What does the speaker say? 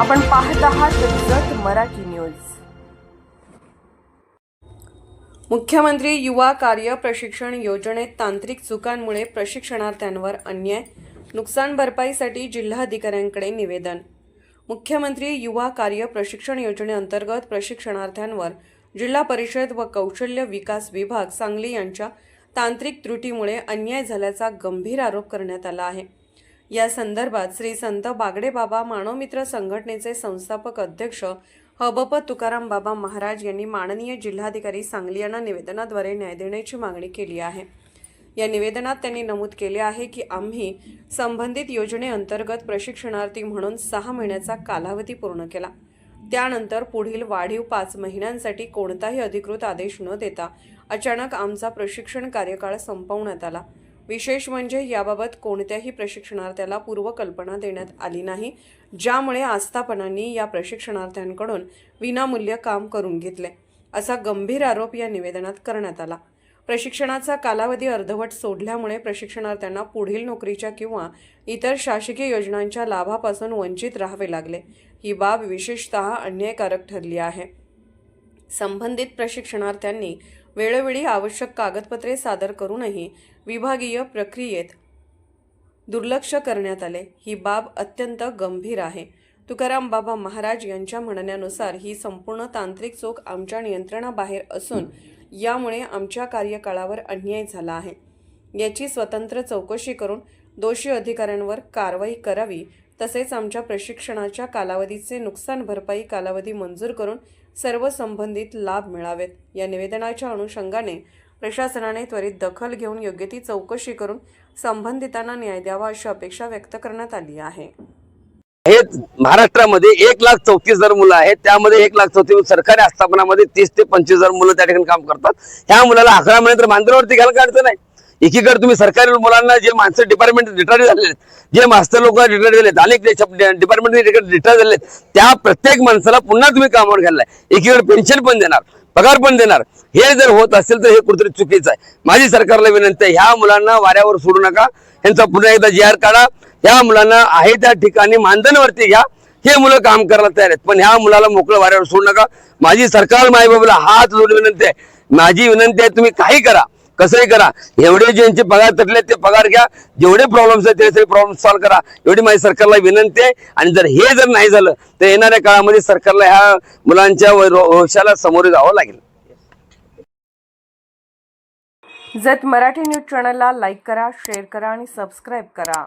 आपण पाहत आहात जत मराठी न्यूज. मुख्यमंत्री युवा कार्य प्रशिक्षण योजनेत तांत्रिक चुकांमुळे प्रशिक्षणार्थ्यांवर अन्याय नुकसान भरपाईसाठी जिल्हाधिकाऱ्यांकडे निवेदन. मुख्यमंत्री युवा कार्य प्रशिक्षण योजनेअंतर्गत प्रशिक्षणार्थ्यांवर जिल्हा परिषद व कौशल्य विकास विभाग सांगली यांच्या तांत्रिक त्रुटीमुळे अन्याय झाल्याचा गंभीर आरोप करण्यात आला आहे. या संदर्भात श्री संत बागडे बाबा मानवमित्र संघटनेचे संस्थापक अध्यक्ष हबप तुकाराम बाबा महाराज यांनी माननीय जिल्हाधिकारी सांगली यांना निवेदनाद्वारे न्याय देण्याची मागणी केली आहे. या निवेदनात त्यांनी नमूद केले आहे की आम्ही संबंधित योजनेअंतर्गत प्रशिक्षणार्थी म्हणून सहा महिन्याचा कालावधी पूर्ण केला. त्यानंतर पुढील वाढीव पाच महिन्यांसाठी कोणताही अधिकृत आदेश न देता अचानक आमचा प्रशिक्षण कार्यकाळ संपवण्यात आला. विशेष म्हणजे याबाबत कोणत्याही प्रशिक्षणार्थ्याला पूर्वकल्पना देण्यात आली नाही ज्यामुळे आस्थापनांनी या प्रशिक्षणार्थ्यांकडून विनामूल्य काम करून घेतले असा गंभीर आरोप या निवेदनात करण्यात आला. प्रशिक्षणाचा कालावधी अर्धवट सोडल्यामुळे प्रशिक्षणार्थ्यांना पुढील नोकरीच्या किंवा इतर शासकीय योजनांच्या लाभापासून वंचित राहावे लागले. ही बाब विशेषतः अन्यायकारक ठरली आहे. संबंधित प्रशिक्षणार्थ्यांनी वेळोवेळी आवश्यक कागदपत्रे सादर करूनही विभागीय प्रक्रियेत दुर्लक्ष करण्यात आले. ही बाब अत्यंत गंभीर आहे. तुकाराम बाबा महाराज यांच्या म्हणण्यानुसार ही संपूर्ण तांत्रिक चूक आमच्या नियंत्रणाबाहेर असून यामुळे आमच्या कार्यकाळावर अन्याय झाला आहे. याची स्वतंत्र चौकशी करून दोषी अधिकाऱ्यांवर कारवाई करावी तसेच आमच्या प्रशिक्षणाच्या कालावधीचे नुकसान भरपाई कालावधी मंजूर करून सर्व संबंधित लाभ मिळावेत. या निवेदनाच्या अनुषंगाने प्रशासनाने त्वरित दखल घेऊन योग्य ती चौकशी करून संबंधितांना न्याय द्यावा अशी अपेक्षा व्यक्त करण्यात आली आहे. हे महाराष्ट्रामध्ये एक लाख चौतीस हजार मुलं आहेत. त्यामध्ये एक लाख चौतीस सरकारी आस्थापनामध्ये तीस ते पंचवीस हजार मुलं त्या ठिकाणी काम करतात. ह्या मुलाला अकरा महिने तर मांजरावरती घ्यायला काढतं नाही. एकीकडे तुम्ही सरकारी मुलांना जे माणसं डिपार्टमेंट रिटायर झालेले आहेत जे मास्टर लोक रिटायर झालेत अनेक डिपार्टमेंट रिटायर आहेत त्या प्रत्येक माणसाला पुन्हा तुम्ही कामावर घाललाय. एकीकडे पेन्शन पण देणार पगार पण देणार. हे जर होत असेल तर हे कुठेतरी चुकीचं आहे. माझी सरकारला विनंती आहे ह्या मुलांना वाऱ्यावर सोडू नका. यांचा पुन्हा एकदा जी आर काढा. ह्या मुलांना आहे त्या ठिकाणी मानधनवरती घ्या. हे मुलं काम करायला तयार आहेत पण ह्या मुलाला मोकळं वाऱ्यावर सोडू नका. माझी सरकार माईबाबूला हात जोडून विनंती आहे. माझी विनंती आहे तुम्ही काही करा. कसंही करा. एवढे ज्यांचे पगार तटले ते पगार घ्या. जेवढे प्रॉब्लेम्स आहेत ते सगळे प्रॉब्लेम सॉल्व्ह करा. एवढी माझी सरकारला विनंती आहे. आणि जर हे जर नाही झालं तर येणाऱ्या काळामध्ये सरकारला ह्या मुलांच्या वंशाला समोर जावं लागेल. जत मराठी न्यूज चॅनलला लाईक करा शेअर करा आणि सबस्क्राईब करा.